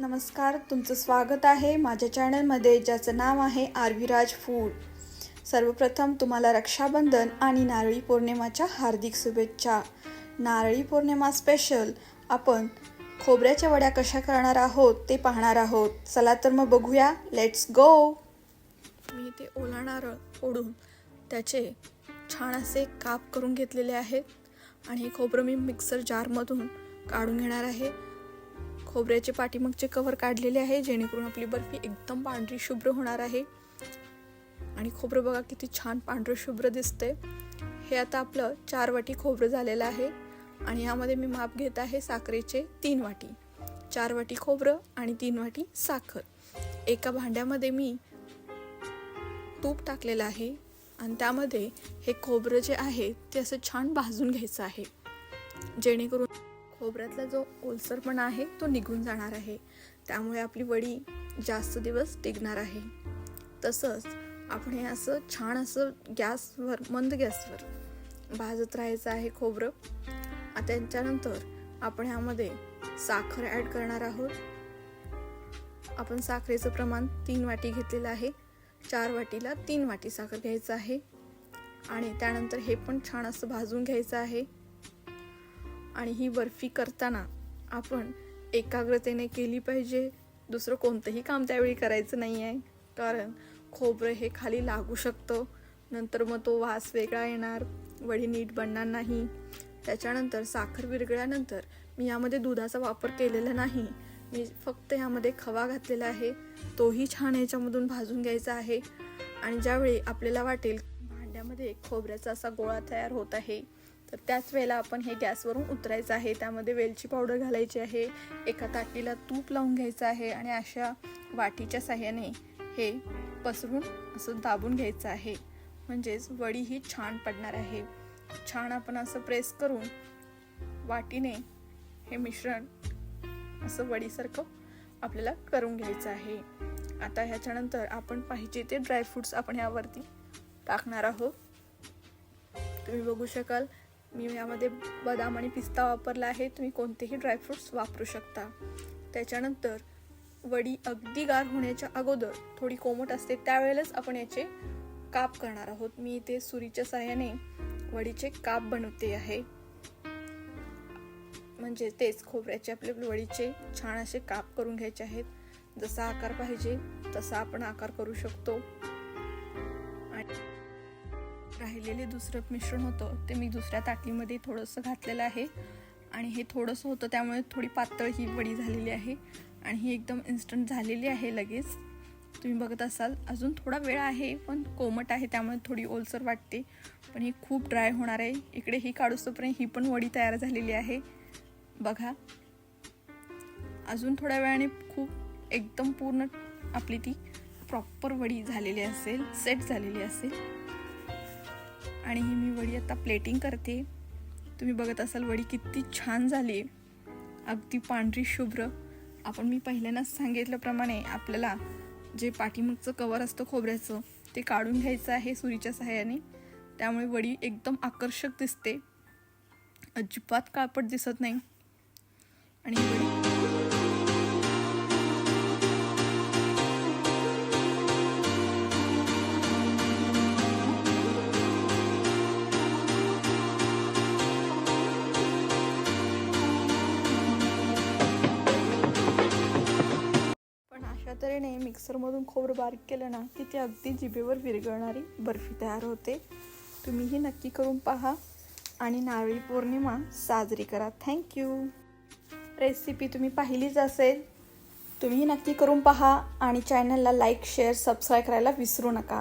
नमस्कार तुमचं स्वागत आहे माझ्या चॅनलमध्ये ज्याचं नाव आहे आरविराज फूड. सर्वप्रथम तुम्हाला रक्षाबंधन आणि नारळी पौर्णिमाच्या हार्दिक शुभेच्छा. नारळी पौर्णिमा स्पेशल आपण खोबऱ्याच्या वड्या कशा करणार आहोत ते पाहणार आहोत. चला तर मग बघूया. लेट्स गो मी ते ओला नारळ फोडून त्याचे छान असे काप करून घेतलेले आहेत आणि हे खोबरं मी मिक्सर जारमधून काढून घेणार आहे. खोबऱ्याचे पाठीमागचे कव्हर काढलेले आहे जेणेकरून आपली बर्फी एकदम पांढरी शुभ्र होणार आहे. आणि खोबरं बघा किती छान पांढरं शुभ्र दिसते हे आता आपलं चार वाटी खोबरं झालेलं आहे. आणि यामध्ये मी माप घेत आहे साखरेचे तीन वाटी. चार वाटी खोबरं आणि तीन वाटी साखर. एका भांड्यामध्ये मी तूप टाकलेलं आहे. आणि त्यामध्ये हे खोबरं जे आहे ते असं छान भाजून घ्यायचं आहे. जेणेकरून खोबऱ्यातला जो ओलसरपणा आहे तो निघून जाणार आहे. त्यामुळे आपली वडी जास्त दिवस टिकणार आहे. तसंच आपण हे असं छान असं गॅसवर मंद गॅसवर भाजत राहायचं आहे खोबरं. त्यांच्यानंतर आपण ह्यामध्ये साखर ॲड करणार आहोत. आपण साखरेचं प्रमाण तीन वाटी घेतलेलं आहे. चार वाटीला तीन वाटी साखर घ्यायचं आहे. आणि त्यानंतर हे पण छान असं भाजून घ्यायचं आहे. आणि ही बर्फी करताना आपण एकाग्रतेने केली पाहिजे. दुसरं कोणतंही काम त्यावेळी करायचं नाही आहे कारण खोबरं हे खाली लागू शकतं. नंतर मग तो वास वेगळा येणार. वडी नीट बनणार नाही. त्याच्यानंतर साखर विरघळल्यानंतर मी यामध्ये दुधाचा वापर केलेला नाही. मी फक्त यामध्ये खवा घातलेला आहे. तोही छान याच्यामधून भाजून घ्यायचा आहे. आणि ज्यावेळी आपल्याला वाटेल भांड्यामध्ये खोबऱ्याचा असा गोळा तयार होत आहे. तर त्याच वेळेला आपण हे गॅसवरून उतरायचं आहे. त्यामध्ये वेलची पावडर घालायची आहे. एका ताटीला तूप लावून घ्यायचं आहे आणि अशा वाटीच्या साह्याने हे पसरून असं दाबून घ्यायचं आहे. म्हणजेच वडी ही छान पडणार आहे. छान आपण असं प्रेस करून वाटीने हे मिश्रण असं वडीसारखं आपल्याला करून घ्यायचं आहे. आता ह्याच्यानंतर आपण पाहिजे ते ड्रायफ्रूट्स आपण यावरती टाकणार आहोत. तुम्ही बघू शकाल मी यामध्ये बदाम आणि पिस्ता वापरला आहे. तुम्ही कोणतेही ड्रायफ्रूट्स वापरू शकता. त्याच्यानंतर वडी अगदी गार होण्याच्या अगोदर थोडी कोमट असते त्यावेळेलाच आपण याचे काप करणार आहोत. मी इथे सुरीच्या साह्याने वडीचे काप बनवते आहे. म्हणजे तेच खोबऱ्याचे आपले वडीचे छान असे काप करून घ्यायचे आहेत. जसा आकार पाहिजे तसा आपण आकार करू शकतो. राहिलेले दुसरं मिश्रण होतं ते मी दुसऱ्या ताटलीमध्ये थोडंसं घातलेलं आहे. आणि हे थोडंसं होतं त्यामुळे थोडी पातळ ही वडी झालेली आहे. आणि ही एकदम इन्स्टंट झालेली आहे लगेच. तुम्ही बघत असाल अजून थोडा वेळ आहे पण कोमट आहे त्यामुळे थोडी ओलसर वाटते. पण ही खूप ड्राय होणार आहे. इकडे ही काढूसपर्यंत ही पण वडी तयार झालेली आहे. बघा. अजून थोड्या वेळाने खूप एकदम पूर्ण आपली ती प्रॉपर वडी झालेली असेल सेट झालेली असेल. आणि ही मी वडी आता प्लेटिंग करते. तुम्ही बघत असाल वडी किती छान झाली. अगदी पांढरी शुभ्र. आपण मी पहिल्यांदाच सांगितल्याप्रमाणे आपल्याला जे पाठीमागचं कवर असतं खोबऱ्याचं ते काढून घ्यायचं आहे सुरीच्या सहाय्याने. त्यामुळे वडी एकदम आकर्षक दिसते. अजिबात काळपट दिसत नाही. आणि वडी अशा मिक्सरमधून खोबरं बारीक केलं ना की ती अगदी जिभेवर विरघळणारी बर्फी तयार होते. तुम्हीही नक्की करून पहा आणि नारळी पौर्णिमा साजरी करा. थँक्यू रेसिपी तुम्ही पाहिलीच असेल. तुम्ही नक्की करून पहा आणि चॅनलला लाईक शेअर सबस्क्राईब करायला विसरू नका.